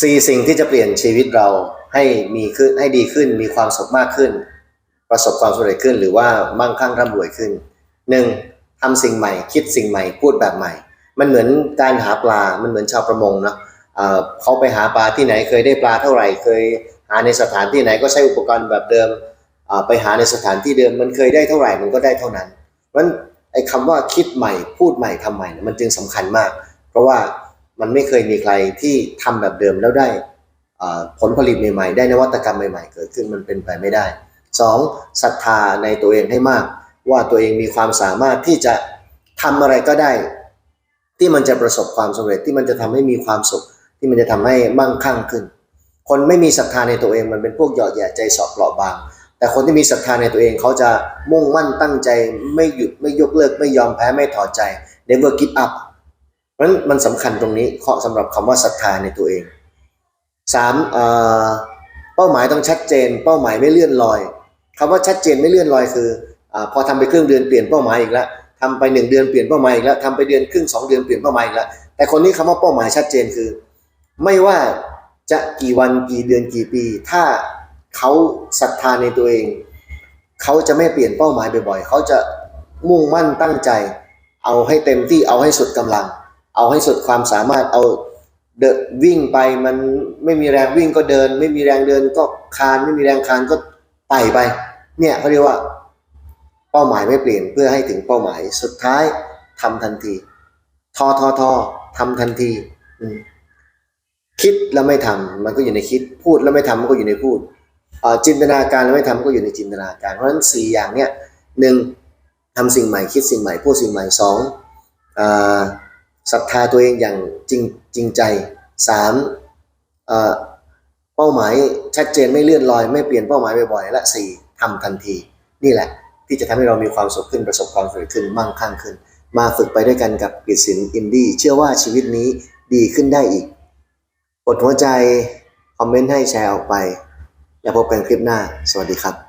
สี่สิ่งที่จะเปลี่ยนชีวิตเราให้มีขึ้นให้ดีขึ้น มีความสุขมากขึ้น ประสบความสำเร็จขึ้น หรือว่ามั่งคั่งร่ำรวยขึ้นหนึ่งทำสิ่งใหม่ คิดสิ่งใหม่ พูดแบบใหม่ มันเหมือนการหาปลา มันเหมือนชาวประมงเนาะเอ่อเขาไปหาปลาที่ไหนเคยได้ปลาเท่าไหร่ เคยหาในสถานที่ไหนก็ใช้อุปกรณ์แบบเดิมไปหาในสถานที่เดิม มันเคยได้เท่าไหร่มันก็ได้เท่านั้นเพราะฉะนั้นไอ้คำว่าคิดใหม่ พูดใหม่ทำใหม่นะมันจึงสำคัญมาก เพราะว่า มันไม่เคยมีใครที่ทำแบบเดิมแล้วได้ผลผลิตใหม่ๆ ได้นวัตกรรมใหม่ๆ เกิดขึ้นมันเป็นไปไม่ได้สองศรัทธาในตัวเองให้มาก ว่าตัวเองมีความสามารถที่จะทำอะไรก็ได้ ที่มันจะประสบความสำเร็จที่มันจะทำให้มีความสุข ที่มันจะทำให้มั่งคั่งขึ้น คนไม่มีศรัทธาในตัวเองมันเป็นพวกหยอดแย่ใจสอบเปราะบาง แต่คนที่มีศรัทธาในตัวเองเขาจะมุ่งมั่นตั้งใจ ไม่หยุดไม่ยกเลิกไม่ยอมแพ้ไม่ถอดใจ never give up เพราะฉะนั้นมันสำคัญตรงนี้เข้อสำหรับคำว่าศรัทธาในตัวเองสามเป้าหมายต้องชัดเจน เป้าหมายไม่เลื่อนลอยคำว่าชัดเจนไม่เลื่อนลอยคืออพอทำไปครึ่งเดือนเปลี่ยนเป้าหมายอีกแล้วทำไปหนึ่งเดือนเปลี่ยนเป้าหมายอีกแล้วทำไปเดือนครึ่งสองเดือนเปลี่ยนเป้าหมายอีกแล้วแต่คนนี้คำว่าเป้าหมายชัดเจนคือ ไม่ว่าจะกี่วันกี่เดือนกี่ปี ถ้าเขาศรัทธาในตัวเอง เขาจะไม่เปลี่ยนเป้าหมายบ่อยๆเขาจะมุ่งมั่นตั้งใจ เอาให้เต็มที่เอาให้สุดกำลัง เอาให้สุดความสามารถเอาเดวิ่งไปมันไม่มีแรงวิ่งก็เดิน ไม่มีแรงเดินก็คานไม่มีแรงคานก็ไต่ไป เนี่ยเขาเรียกว่าเป้าหมายไม่เปลี่ยนเพื่อให้ถึงเป้าหมายสุดท้ายทำทันที ทอทอทอทำทันทีคิดแล้วไม่ทำมันก็อยู่ในคิดพูดแล้วไม่ทำมันก็อยู่ในพูดจินตนาการแล้วไม่ทำก็อยู่ในจินตนาการ เพราะฉะนั้นสี่อย่างเนี้ยหนึ่งทำสิ่งใหม่คิดสิ่งใหม่พูดสิ่งใหม่สองอ ศรัทธาตัวเองอย่างจริงจริงใจสามเอ่อเป้าหมายชัดเจนไม่เลื่อนลอย ไม่เปลี่ยนเป้าหมายบ่อยๆและสี่ทำทันที นี่แหละ ที่จะทำให้เรามีความสุขขึ้นประสบความสำเร็จขึ้นมั่งคั่งขึ้น มาฝึกไปด้วยกันกับกฤษศิลอินดี้เชื่อว่าชีวิตนี้ดีขึ้นได้อีกกดหัวใจ คอมเมนต์ให้แชร์ออกไป แล้วพบกันคลิปหน้า สวัสดีครับ